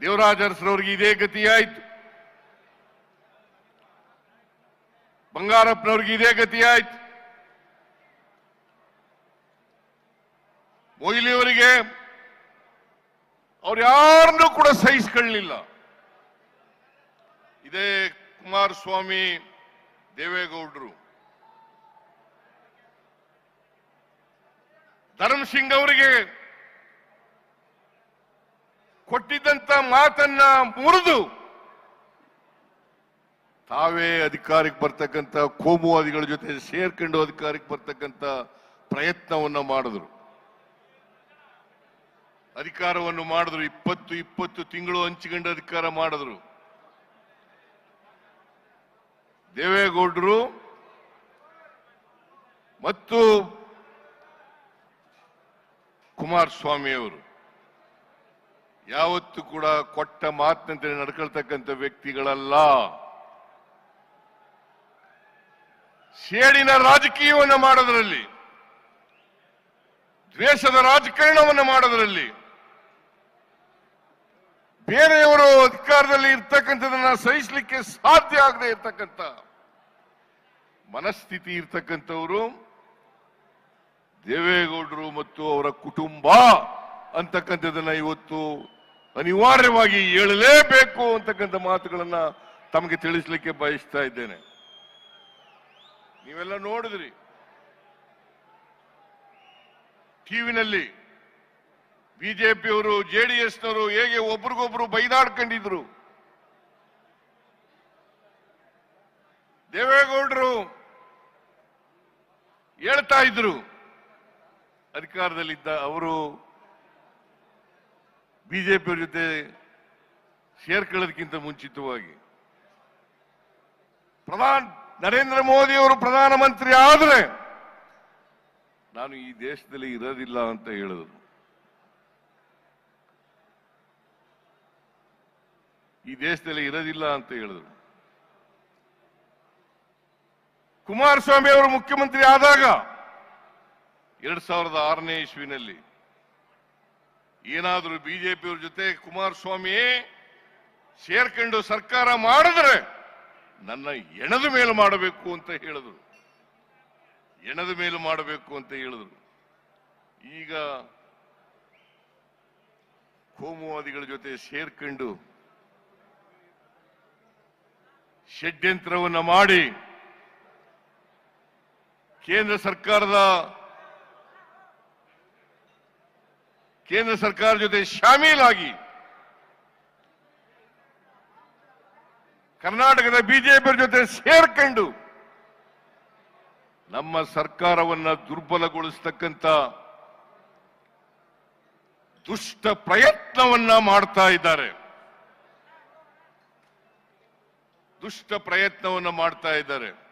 ದೇವರಾಜ ಅರಸರವ್ರಿಗೆ ಇದೇ ಗತಿಯಾಯಿತು. ಬಂಗಾರಪ್ಪನವ್ರಿಗೆ ಇದೇ ಗತಿಯಾಯ್ತು. ಮೊಯ್ಲಿಯವರಿಗೆ ಅವ್ರು ಯಾರನ್ನೂ ಕೂಡ ಸಹಿಸ್ಕೊಳ್ಳಲಿಲ್ಲ ಇದೇ ಕುಮಾರಸ್ವಾಮಿ ದೇವೇಗೌಡರು. ಧರ್ಮಸಿಂಗ್ ಅವರಿಗೆ ಕೊಟ್ಟಿದ್ದಂತ ಮಾತನ್ನ ಮುರಿದು ತಾವೇ ಅಧಿಕಾರಕ್ಕೆ ಬರ್ತಕ್ಕಂಥ ಕೋಮುವಾದಿಗಳ ಜೊತೆ ಸೇರ್ಕೊಂಡು ಅಧಿಕಾರಕ್ಕೆ ಬರ್ತಕ್ಕಂಥ ಪ್ರಯತ್ನವನ್ನ ಮಾಡಿದ್ರು. ಅಧಿಕಾರವನ್ನು ಮಾಡಿದ್ರು. ಇಪ್ಪತ್ತು ಇಪ್ಪತ್ತು ತಿಂಗಳು ಹಂಚಿಕೊಂಡು ಅಧಿಕಾರ ಮಾಡಿದ್ರು. ದೇವೇಗೌಡರು ಮತ್ತು ಕುಮಾರಸ್ವಾಮಿ ಅವರು ಯಾವತ್ತೂ ಕೂಡ ಕೊಟ್ಟ ಮಾತಿನಂತೆ ನಡ್ಕೊಳ್ತಕ್ಕಂಥ ವ್ಯಕ್ತಿಗಳಲ್ಲ. ಸೇಡಿನ ರಾಜಕೀಯವನ್ನು ಮಾಡೋದರಲ್ಲಿ, ದ್ವೇಷದ ರಾಜಕಾರಣವನ್ನು ಮಾಡೋದರಲ್ಲಿ, ಬೇರೆಯವರು ಅಧಿಕಾರದಲ್ಲಿ ಇರ್ತಕ್ಕಂಥದನ್ನ ಸಹಿಸಲಿಕ್ಕೆ ಸಾಧ್ಯ ಆಗದೆ ಇರ್ತಕ್ಕಂಥ ಮನಸ್ಥಿತಿ ಇರ್ತಕ್ಕಂಥವರು, ದೇವೇಗೌಡರು ಮತ್ತು ಅವರ ಕುಟುಂಬ ಅಂತಕ್ಕಂಥದ್ದನ್ನ ಇವತ್ತು ಅನಿವಾರ್ಯವಾಗಿ ಹೇಳಲೇಬೇಕು ಅಂತಕ್ಕಂಥ ಮಾತುಗಳನ್ನ ತಮಗೆ ತಿಳಿಸ್ಲಿಕ್ಕೆ ಬಯಸ್ತಾ ಇದ್ದೇನೆ. ನೀವೆಲ್ಲ ನೋಡಿದ್ರಿ. ಟಿವಿನಲ್ಲಿ ಬಿಜೆಪಿಯವರು ಜೆಡಿಎಸ್ನವರು ಹೇಗೆ ಒಬ್ರಿಗೊಬ್ರು ಬೈದಾಡ್ಕೊಂಡಿದ್ರು. ದೇವೇಗೌಡರು ಹೇಳ್ತಾ ಇದ್ರು. ಅಧಿಕಾರದಲ್ಲಿದ್ದ ಅವರು ಬಿಜೆಪಿಯವ್ರ ಜೊತೆ ಸೇರ್ಕೊಳ್ಳೋದಕ್ಕಿಂತ ಮುಂಚಿತವಾಗಿ ಪ್ರಧಾನ ನರೇಂದ್ರ ಮೋದಿ ಅವರು ಪ್ರಧಾನಮಂತ್ರಿ ಆದರೆ ನಾನು ಈ ದೇಶದಲ್ಲಿ ಇರೋದಿಲ್ಲ ಅಂತ ಹೇಳಿದರು ಈ ದೇಶದಲ್ಲಿ ಇರೋದಿಲ್ಲ ಅಂತ ಹೇಳಿದರು ಕುಮಾರಸ್ವಾಮಿ ಅವರು ಮುಖ್ಯಮಂತ್ರಿ ಆದಾಗ ಎರಡ್ ಸಾವಿರದ ಆರನೇ ಇಸ್ವಿನಲ್ಲಿ ಏನಾದರೂ ಬಿಜೆಪಿಯವ್ರ ಜೊತೆ ಕುಮಾರಸ್ವಾಮಿ ಸೇರ್ಕೊಂಡು ಸರ್ಕಾರ ಮಾಡಿದ್ರೆ ನನ್ನ ಎಣದ ಮೇಲೆ ಮಾಡಬೇಕು ಅಂತ ಹೇಳಿದ್ರು. ಎಣದ ಮೇಲೆ ಮಾಡಬೇಕು ಅಂತ ಹೇಳಿದ್ರು. ಈಗ ಕೋಮುವಾದಿಗಳ ಜೊತೆ ಸೇರ್ಕೊಂಡು ಷಡ್ಯಂತ್ರವನ್ನ ಮಾಡಿ ಕೇಂದ್ರ ಸರ್ಕಾರದ ಕೇಂದ್ರ ಸರ್ಕಾರ ಜೊತೆ ಶಾಮೀಲಾಗಿ ಕರ್ನಾಟಕದ ಬಿಜೆಪಿ ಜೊತೆ ಸೇರ್ಕೊಂಡು ನಮ್ಮ ಸರ್ಕಾರವನ್ನ ದುರ್ಬಲಗೊಳಿಸ್ತಕ್ಕಂಥ ದುಷ್ಟ ಪ್ರಯತ್ನವನ್ನ ಮಾಡ್ತಾ ಇದ್ದಾರೆ. ದುಷ್ಟ ಪ್ರಯತ್ನವನ್ನ ಮಾಡ್ತಾ ಇದ್ದಾರೆ.